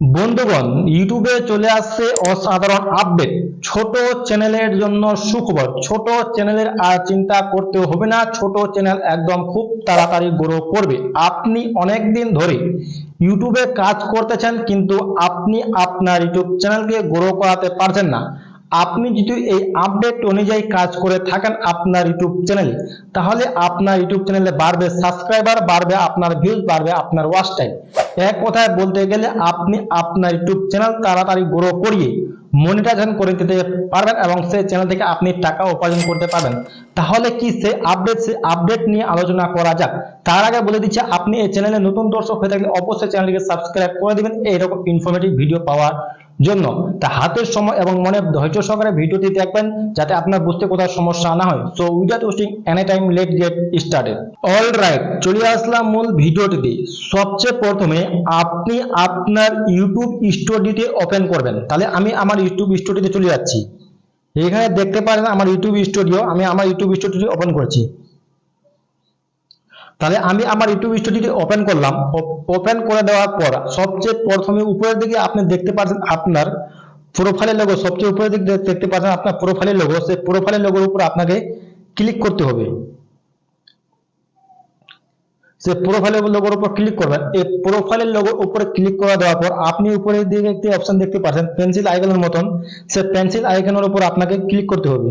বন্ধুগণ ইউটিউবে চলে আসছে অসাধারণ আপডেট ছোট চ্যানেলের জন্য সুখবর। ছোট চ্যানেলের আর চিন্তা করতে হবে না। ছোট চ্যানেল একদম খুব তাড়াতাড়ি গ্রো করবে। আপনি অনেক দিন ধরে ইউটিউবে কাজ করতেছেন, কিন্তু আপনি আপনার ইউটিউব চ্যানেলকে গ্রো করাতে পারছেন না। আপনি যদি এই আপডেট অনুযায়ী কাজ করে থাকেন আপনার ইউটিউব চ্যানেলে তাহলে আপনার ইউটিউব চ্যানেলে বাড়বে সাবস্ক্রাইবার বাড়বে আপনার ভিউজ বাড়বে আপনার ওয়াচ টাইম এক কথায় বলতে গেলে আপনি আপনার ইউটিউব চ্যানেল তাড়াতাড়ি গ্রো করিয়ে মনিটাইজেশন করে দিতে পারবেন এবং সেই চ্যানেল থেকে আপনি টাকা উপার্জন করতে পারবেন। তাহলে কি সে আপডেট সে আপডেট নিয়ে আলোচনা করা যাক? তার আগে বলে দিচ্ছি, আপনি এই চ্যানেলে নতুন দর্শক হয়ে থাকলে অবশ্যই চ্যানেলটিকে সাবস্ক্রাইব করে দেবেন। এইরকম ইনফরমেটিভ ভিডিও পাওয়ার জন্য। তা হাতের সময় এবং মনে ধৈর্য সহকারে ভিডিওটি দেখবেন যাতে আপনার বুঝতে কোথাও সমস্যা না হয়। So without wasting any time let get started all right চলে আসলাম মূল ভিডিওটিতে সবচেয়ে প্রথমে আপনি আপনার ইউটিউব স্টুডিওতে ওপেন করবেন। তাহলে আমি আমার ইউটিউব স্টুডিওতে চলে যাচ্ছি। এখানে দেখতে পারেন আমার ইউটিউব স্টুডিও আমি আমার ইউটিউব স্টুডিও ওপেন করছি। তাহলে আমি আমার ইউটিউব স্টুডিওটি ওপেন করলাম। ওপেন করে দেওয়ার পর সবচেয়ে প্রথমে উপরের দিকে আপনি দেখতে পাচ্ছেন আপনার প্রোফাইলের লোগো সবচেয়ে উপরের দিকে দেখতে পাচ্ছেন আপনার প্রোফাইলের লোগো সেই প্রোফাইলের লোগোর উপর আপনাকে ক্লিক করতে হবে। সে প্রোফাইলের লোগোর উপর ক্লিক করবেন। এই প্রোফাইলের লোগোর উপরে ক্লিক করে দেওয়ার পর আপনি উপরের দিকে একটি অপশন দেখতে পাচ্ছেন। পেন্সিল আইকনের মতন। সে পেন্সিল আইকনের উপর আপনাকে ক্লিক করতে হবে।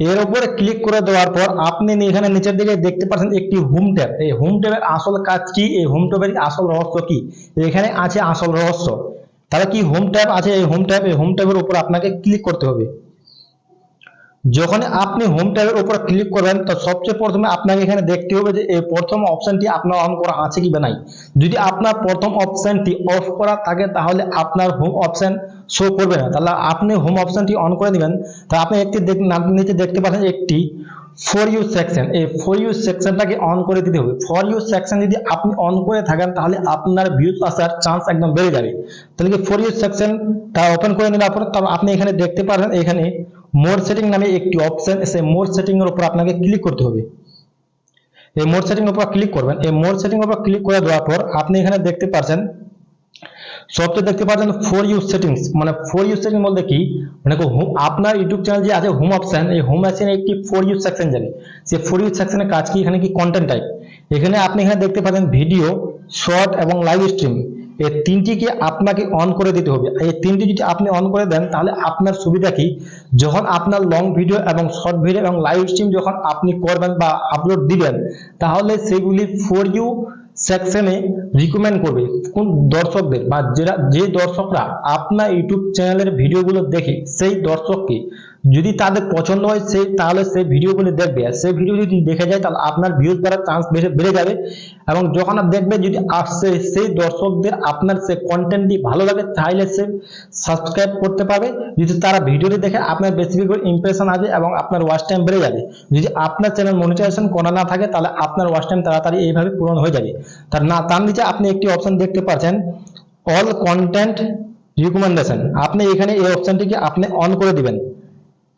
এর উপরে ক্লিক করে দেওয়ার পর আপনি এখানে নিচের দিকে দেখতে পাচ্ছেন একটি হোম ট্যাব এই হোম ট্যাবের আসল কাজ কি? এই হোম ট্যাবের আসল রহস্য কি? এখানে আছে আসল রহস্য। তাহলে কি হোম ট্যাব আছে? এই হোম ট্যাব এই হোম ট্যাবের উপর আপনাকে ক্লিক করতে হবে। যখন আপনি হোম ট্যাবের উপর ক্লিক করবেন, তো সবচেয়ে প্রথমে আপনাকে এখানে দেখতে হবে যে এই প্রথম অপশনটি আপনার অন করা আছে কি নাই। যদি আপনার প্রথম অপশনটি অফ করা থাকে, তাহলে আপনার হোম অপশন শো করবে না। তাহলে আপনি হোম অপশনটি অন করে দিবেন তা আপনি একটি নিচে দেখতে পাচ্ছেন একটি ফর ইউ সেকশন এই ফর ইউ সেকশনটাকে অন করে দিতে হবে। ফর ইউ সেকশন যদি আপনি অন করে থাকেন, তাহলে আপনার ভিউজ আসার চান্স একদম বেড়ে যাবে। তাহলে কি ফর ইউ সেকশনটা ওপেন করে পর তারপর আপনি এখানে দেখতে পারেন এখানে মোর সেটিং নামে একটি অপশন সেই মোর সেটিং এর উপর আপনাকে ক্লিক করতে হবে। এই মোর সেটিং এর উপর ক্লিক করবেন। এই মোর সেটিং এর উপর ক্লিক করে দেওয়ার পর আপনি এখানে দেখতে পাচ্ছেন সবচেয়ে দেখতে পাচ্ছেন ফর ইউ সেটিংস মানে ফর ইউ সেটিং বলতে কি? মানে আপনার ইউটিউব চ্যানেল যে আছে হোম অপশন এই হোম অপশনে একটি ফর ইউ সেকশন যাবে সেই ফর ইউ সেকশনের কাজ কি? এখানে কি কন্টেন্ট টাইপ এখানে আপনি এখানে দেখতে পাচ্ছেন ভিডিও শর্ট এবং লাইভ স্ট্রিম এই তিনটিকে আপনাকে অন করে দিতে হবে? এই তিনটি যদি আপনি অন করে দেন, তাহলে আপনার সুবিধা কি? যখন আপনার লং ভিডিও এবং শর্ট ভিডিও এবং লাইভ স্ট্রিম যখন আপনি করবেন বা আপলোড দিবেন, তাহলে সেগুলি ফর ইউ সেকশনে রিকমেন্ড করবে। কোন দর্শকদের বা যে দর্শকরা আপনার ইউটিউব চ্যানেলের ভিডিওগুলো দেখে, সেই দর্শককে যদি তাদের পছন্দ হয়, সে তাহলে সেই ভিডিওগুলো দেখবে। আর সেই ভিডিও যদি দেখে যায়, তাহলে আপনার ভিউজ করার চান্স বেড়ে বেড়ে যাবে। এবং যখন আপনি দেখবে যদি সে- সেই দর্শকদের আপনার সে কন্টেন্টটি ভালো লাগে, তাহলে সে সাবস্ক্রাইব করতে পারবে। যদি তারা ভিডিওটি দেখে, আপনার বেশি করে ইমপ্রেশন আসবে এবং আপনার ওয়াচ টাইম বেড়ে যাবে। যদি আপনার চ্যানেল মনিটাইজেশন করা না থাকে, তাহলে আপনার ওয়াচ টাইম তাড়াতাড়ি এইভাবে পূরণ হয়ে যাবে। তার না, তার নিচে আপনি একটি অপশন দেখতে পাচ্ছেন অল কন্টেন্ট রিকমেন্ডেশন আপনি এখানে এই অপশনটিকে আপনি অন করে দিবেন।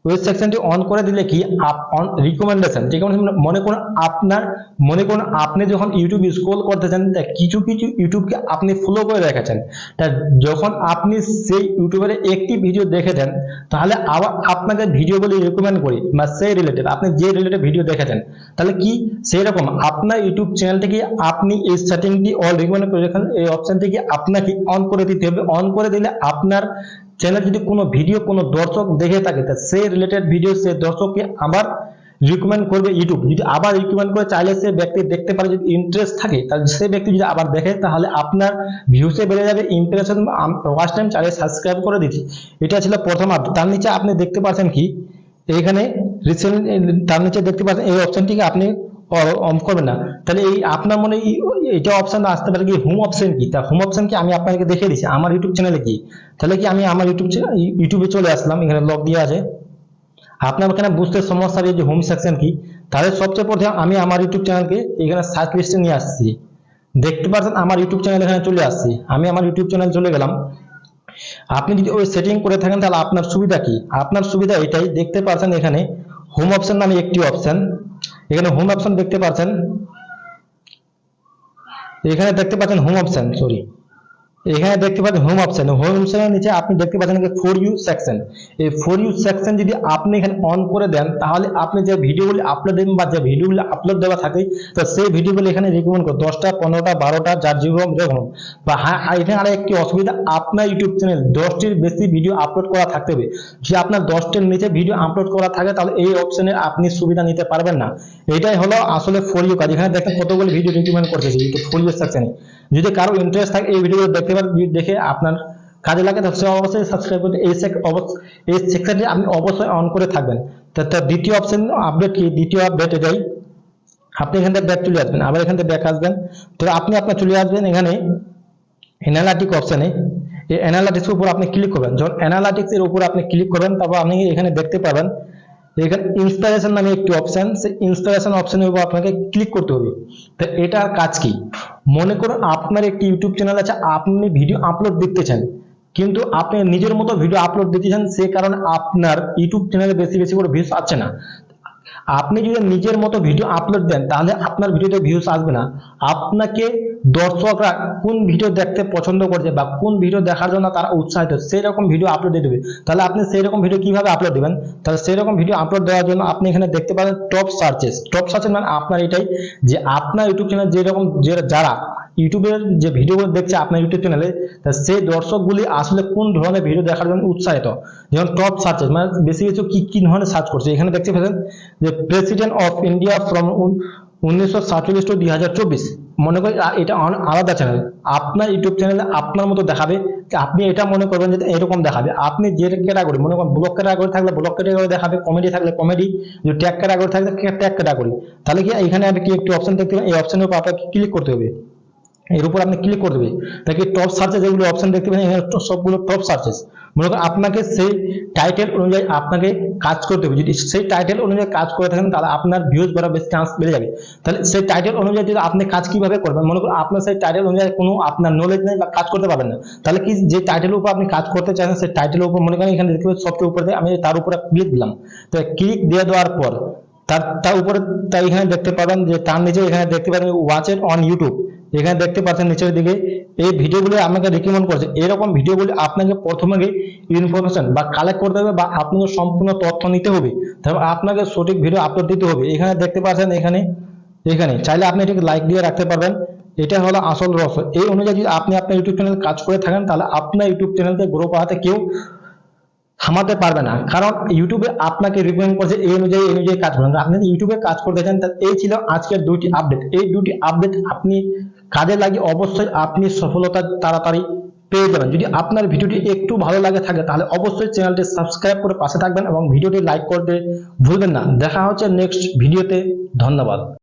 ওই সেকশনটি অন করে দিলে কি? আপ অন রিকমেন্ডেশন যে কোনো মনে করুন আপনার, মনে করুন আপনি যখন ইউটিউব স্ক্রল করতেছেন, তা কিছু কিছু ইউটিউবকে আপনি ফলো করে রেখেছেন। তা যখন আপনি সেই ইউটিউবের একটি ভিডিও দেখেছেন, তাহলে আবার আপনাকে ভিডিওগুলি রেকমেন্ড করি, বা সেই রিলেটেড আপনি যে রিলেটেড ভিডিও দেখেছেন, তাহলে কি? সেই রকম আপনার ইউটিউব চ্যানেল থেকে আপনি এই সেটিংটি অল রিকমেন্ড করে রেখেছেন, এই অপশনটিকে আপনাকে অন করে দিতে হবে। অন করে দিলে আপনার চ্যানেল যদি কোনো ভিডিও কোনো দর্শক দেখে থাকে, তা সে রিলেটেড ভিডিও সে দর্শককে আবার রিকমেন্ড করবে ইউটিউব যদি আবার রিকমেন্ড করে, চাইলে সে ব্যক্তি দেখতে পারে যদি ইন্টারেস্ট থাকে, তাহলে সে ব্যক্তি যদি আবার দেখে, তাহলে আপনার ভিউসে বেড়ে যাবে ইমপ্রেশন ওয়াচ টাইম চাইলে সাবস্ক্রাইব করে দিচ্ছি। এটা ছিল প্রথম আপডেট তার নিচে আপনি দেখতে পাচ্ছেন কি? এখানে রিসেন্ট তার নিচে দেখতে পাচ্ছেন এই অপশনটিকে আপনি অন করবেন না। তাহলে এই আপনার মনে এটা অপশন আসতে পারে কি হোম অপশন কি? তা হোম অপশন কি আমি আপনাকে দেখে দিচ্ছি। আমার ইউটিউব চ্যানেলে কি? তাহলে কি আমি আমার ইউটিউব ইউটিউবে চলে আসলাম, এখানে লগ দিয়ে আছে। আপনার এখানে বুঝতে সমস্যা যে হোম সেকশন কি? তাহলে সবচেয়ে প্রথমে আমি আমার ইউটিউব চ্যানেলকে এখানে সার্চ লিস্টে নিয়ে আসছি। দেখতে পাচ্ছেন আমার ইউটিউব চ্যানেল এখানে চলে আসছি। আমি আমার ইউটিউব চ্যানেল চলে গেলাম। আপনি যদি ওই সেটিং করে থাকেন, তাহলে আপনার সুবিধা কি? আপনার সুবিধা এটাই। দেখতে পাচ্ছেন এখানে হোম অপশন নামে একটি অপশন এখানে হোম অপশন দেখতে পাচ্ছেন। এখানে দেখতে পাচ্ছেন হোম অপশন সরি এখানে দেখতে পাচ্ছেন হোম অপশন হোম অপশনের নিচে আপনি দেখতে পাচ্ছেন ফর ইউ সেকশন এই ফর ইউ সেকশন যদি আপনি এখানে অন করে দেন, তাহলে আপনি যে ভিডিওগুলি আপলোড দেবেন বা যে ভিডিওগুলি আপলোড দেওয়া থাকে, তো সেই ভিডিওগুলি এখানে রিকমেন্ড করে দশটা, পনেরোটা, বারোটা, যার যেরকম যেরকম বা হ্যাঁ এখানে আর একটি অসুবিধা, আপনার ইউটিউব চ্যানেল দশটির বেশি ভিডিও আপলোড করা থাকতে হবে। যদি আপনার দশটির নিচে ভিডিও আপলোড করা থাকে, তাহলে এই অপশনে আপনি সুবিধা নিতে পারবেন না। এটাই হলো আসলে ফর ইউ কাজ। এখানে দেখেন কতগুলো ভিডিও রিকমেন্ড করতেছে ইউটিউব ফর ইউ সেকশনে যদি কারও ইন্টারেস্ট থাকে, এই ভিডিওগুলো দেখতে পারেন দেখে আপনার কাজে লাগে, তাহলে অবশ্যই সাবস্ক্রাইব করতে এই এই সেকশনটি আপনি অবশ্যই অন করে থাকবেন। তার দ্বিতীয় অপশন আপডেট কি? দ্বিতীয় আপডেট এটাই। আপনি এখান থেকে ব্যাক চলে আসবেন, আবার এখান থেকে ব্যাক আসবেন। তো আপনি আপনার চলে আসবেন এখানে অ্যানালাটিক অপশনে এই অ্যানালাটিক্স উপর আপনি ক্লিক করবেন। যখন অ্যানালাটিক্স এর উপর আপনি ক্লিক করবেন, তারপর আপনি এখানে দেখতে পাবেন এখানে ইনস্টলেশন নামে একটি অপশন সেই ইনস্টলেশন অপশনের উপর আপনাকে ক্লিক করতে হবে। তো এটার কাজ কি? মনে করুন আপনার একটি ইউটিউব চ্যানেল আছে, আপনি ভিডিও আপলোড দেখতে চান। কিন্তু আপনি নিজের মতো ভিডিও আপলোড দিতে চান, সে কারণে আপনার ইউটিউব চ্যানেলে বেশি বেশি করে ভিউস আসছে না। আপনি যদি নিজের মতো ভিডিও আপলোড দেন, তাহলে আপনার ভিডিওতে ভিউজ আসবে না। আপনাকে দর্শকরা কোন ভিডিও দেখতে পছন্দ করছে বা কোন ভিডিও দেখার জন্য তারা উৎসাহিত সেই রকম ভিডিও আপলোড দিয়ে দেবে। তাহলে আপনি সেই রকম ভিডিও কীভাবে আপলোড দেবেন? তাহলে সেই রকম ভিডিও আপলোড দেওয়ার জন্য আপনি এখানে দেখতে পারেন টপ সার্চেস টপ সার্চেস মানে আপনার এটাই যে আপনার ইউটিউব চ্যানেল যেরকম যারা ইউটিউবের যে ভিডিওগুলো দেখছে আপনার ইউটিউব চ্যানেলে সেই দর্শকগুলি আসলে কোন ধরনের ভিডিও দেখার জন্য উৎসাহিত? যেমন টপ সার্চেস মানে বেশি কিছু কি কি ধরনের সার্চ করছে? এখানে দেখতে পাচ্ছেন যে প্রেসিডেন্ট অফ ইন্ডিয়া ফ্রম উনিশশো সাতচল্লিশ টু দুই হাজার চব্বিশ। মনে করি এটা আলাদা চ্যানেল আপনার ইউটিউব চ্যানেলে আপনার মতো দেখাবে, আপনি এটা মনে করবেন যে এরকম দেখাবে। আপনি যে ক্যাটাগরি মনে করেন ব্লক ক্যাটাগরি থাকলে ব্লক ক্যাটাগরি দেখাবে কমেডি থাকলে কমেডি যদি ট্যাগ ক্যাটাগরি থাকলে ট্যাগ ক্যাটাগরি তাহলে কি এখানে আপনি কি একটি অপশন দেখতে এই অপশনের উপর আপনাকে ক্লিক করতে হবে। এর উপর আপনি ক্লিক করে দেবে তাকে টপ সার্চে যেগুলো অপশন দেখতে পাবেন এখানে সবগুলো টপ সার্চেস মনে করেন আপনাকে সেই টাইটেল অনুযায়ী আপনাকে কাজ করতে হবে। যদি সেই টাইটেল অনুযায়ী কাজ করে থাকেন, তাহলে আপনার ভিউজ বাড়ার বেশি চান্স বেড়ে যাবে। তাহলে সেই টাইটেল অনুযায়ী যদি আপনি কাজ কীভাবে করবেন, মনে করুন আপনার সেই টাইটেল অনুযায়ী কোনো আপনার নলেজ নেই বা কাজ করতে পারবেন না। তাহলে কি যে টাইটেলের উপর আপনি কাজ করতে চান সেই টাইটেলের উপর মনে করেন এখানে দেখতে পাবেন সবচেয়ে উপরে আমি তার উপরে ক্লিক দিলাম। তো ক্লিক দিয়ে দেওয়ার পর তার তার উপরে তাই এখানে দেখতে পাবেন যে তার নিচে এখানে দেখতে পাবেন ওয়াচ এট অন ইউটিউব এখানে দেখতে পাচ্ছেন নিচের দিকে, এই ভিডিওগুলো আমাকে রিকমেন্ড করছে। এরকম ভিডিওগুলি আপনাকে প্রথমে ইনফরমেশন বা কালেক্ট করতে হবে বা আপনাকে সম্পূর্ণ তথ্য নিতে হবে। তারপর আপনাকে সঠিক ভিডিও আপলোড দিতে হবে। এখানে দেখতে পাচ্ছেন এখানে এখানে। চাইলে আপনি এটাকে লাইক দিয়ে রাখতে পারবেন। এটা হলো আসল রহস্য। এই অনুযায়ী যদি আপনি আপনার ইউটিউব চ্যানেল কাজ করে থাকেন, তাহলে আপনার ইউটিউব চ্যানেলকে গ্রো করাতে কেউ থামাতে পারবে না। কারণ ইউটিউবে আপনাকে রিকমেন্ড করছে এই অনুযায়ী এই অনুযায়ী কাজ করেন। আপনি যদি ইউটিউবে কাজ করতে চান এই ছিল আজকের দুইটি আপডেট এই দুটি আপডেট আপনি কাজে লাগিয়ে অবশ্যই আপনি সফলতা তাড়াতাড়ি পেয়ে যাবেন। যদি আপনার ভিডিওটি একটু ভালো লাগে থাকে, তাহলে অবশ্যই চ্যানেলটি সাবস্ক্রাইব করে পাশে থাকবেন এবং ভিডিওটি লাইক করতে ভুলবেন না। দেখা হচ্ছে নেক্সট ভিডিওতে ধন্যবাদ।